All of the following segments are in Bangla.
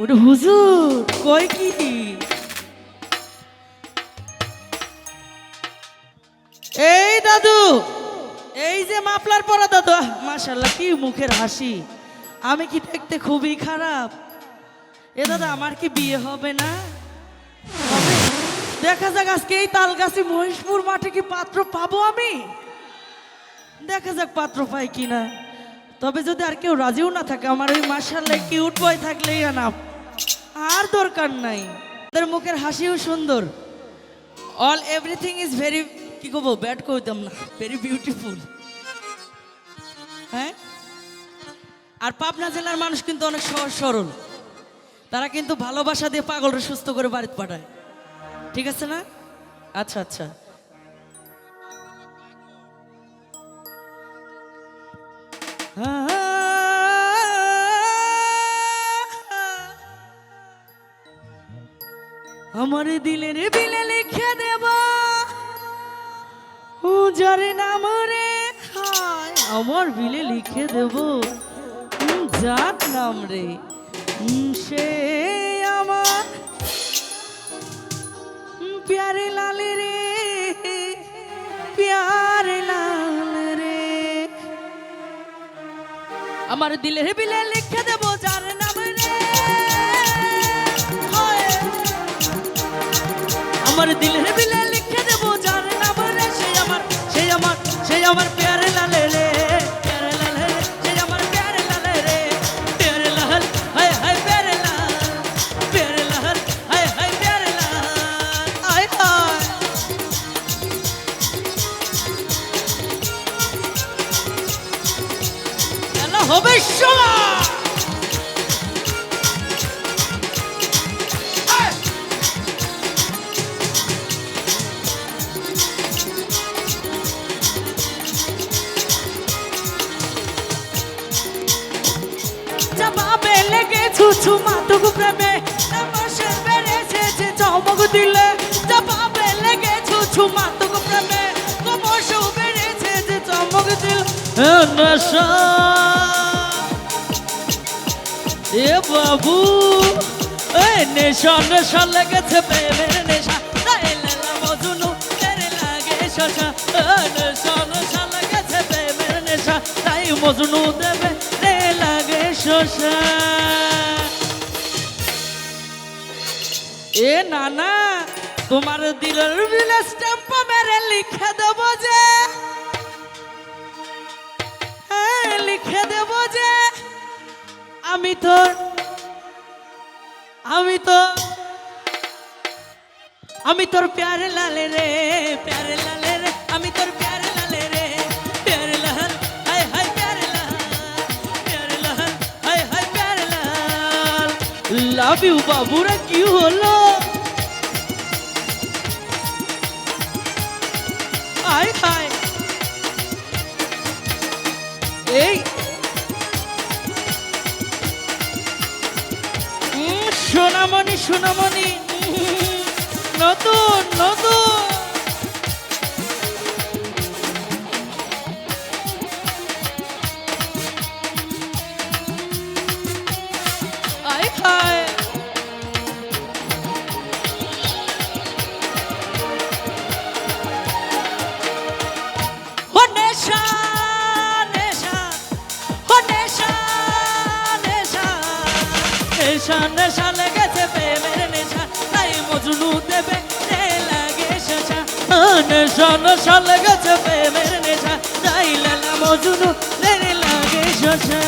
ওরে হুজুর কই কি এই দাদু, এই যে মাপলার পরা দাদু মাশাল্লাহ কি মুখের হাসি। আমি কি দেখতে খুবই খারাপ? এ দাদা, আমার কি বিয়ে হবে না? দেখা যাক, আজকে এই তালগাছি মহিষপুর মাঠে কি পাত্র পাবো আমি? দেখা যাক পাত্র পাই কিনা। তবে যদি আর কেউ রাজিও না থাকে, আমার ওই মার্শাল্লাহ কিউট বয় থাকলেই না আর দরকার নাই। তাদের মুখের হাসিও সুন্দর। অল এভরিথিং ইজ ভেরি কি করব ব্যাড করতাম না। ভেরি বিউটিফুল হ্যাঁ? আর পাবনা জেলার মানুষ কিন্তু অনেক সহজ সরল। তারা কিন্তু ভালোবাসা দিয়ে পাগলরা সুস্থ করে বাড়িতে পাঠায়। ঠিক আছে না? আচ্ছা আচ্ছা। আমার দিলের বিলে লিখে দেব। যার নাম রে আমার বিলে লিখে দেব। যার নাম রে? সে আমার প্যারে লাল আমার দিলের বিলে লিখে দেব যার নাম রে। আমার দিলের বিলে লিখে দেব যার নাম রে সে আমার সে আমার সে আমার হবে লেগে ছুছু মাতুক প্রেমে। নশা। এ বাবু, এই নেশা নেশা লেগেছে প্রেমের নেশা। মজনু লাগে শশা। এ নেশা নেশা লেগেছে প্রেমের নেশা। তাই মজনু দেবে রে লাগে শশা। এ নানা, তোমার দিলের বিলে স্ট্যাম্প মেরে লিখে দেব যে লিখে দেব যে আমি তোর আমি তো, আমি তোর প্যারে লালে রে, প্যারে লালে রে, আমি তোর প্যারে লালে রে, প্যারে লাল, হাই হাই, প্যারে লাল প্যারে লাল, হাই হাই, প্যারে লাল। লাভ ইউ বাবুরা, কি হলো? সোনামণি সোনামণি নতুন নতুন। নেশা নেশা মজনু দেবে রে লাগে শেষা ও নেশা নেশা লেগেছে প্রেমের নেশা তাই লালা মজনু রে লাগে শেষা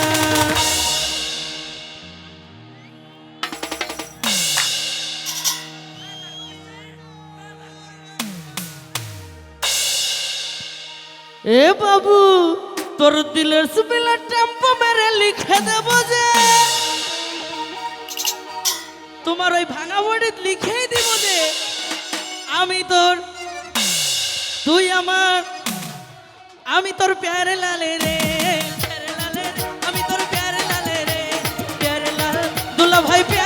এ বাবু, তোর দিলের সুবিলা টেম্পো মেরে লিখে দেব যে। তোমার ওই ভাঙা বোর্ডে লিখে দিব যে, আমি তোর তুই আমার, আমি তোর প্যারে লালে রে আমি তোর প্যারে লালে রে, প্যারে লাল দুলা ভাই প্যারে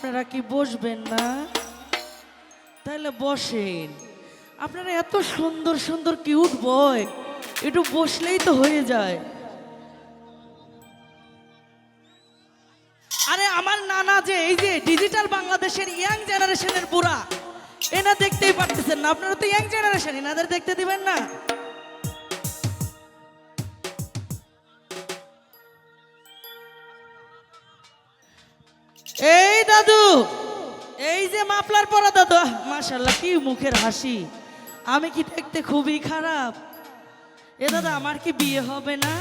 আপনারা কি বসবেন না? তাহলে বসেন। আপনারা এত সুন্দর সুন্দর কিউট বয়, একটু বসলেই তো হয়ে যায়। আরে আমার নানা যে, এই যে ডিজিটাল বাংলাদেশের ইয়াং জেনারেশনের বুড়া এনা দেখতেই পারতেছেন না। আপনারা তো ইয়াং জেনারেশন এনাদের দেখতে দিবেন না? দাদু। এই যে মাপলার পরা দাদু মাশাল্লাহ কি মুখের হাসি। আমি কি দেখতে খুবই খারাপ? এ দাদা, আমার কি বিয়ে হবে না?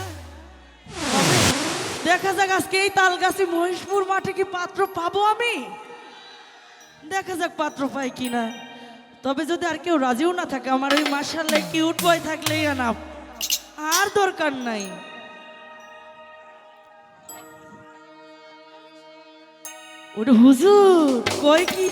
দেখা যাক আজকে এই তালগাছি মহিষপুর মাঠে কি পাত্র পাবো আমি? দেখা যাক পাত্র পাই কিনা। তবে যদি আর কেউ রাজিও না থাকে, আমার ওই মার্শাল্লাহ কিউট বয় থাকলেই না আর দরকার নাই। ওটা হুজুর কয় কি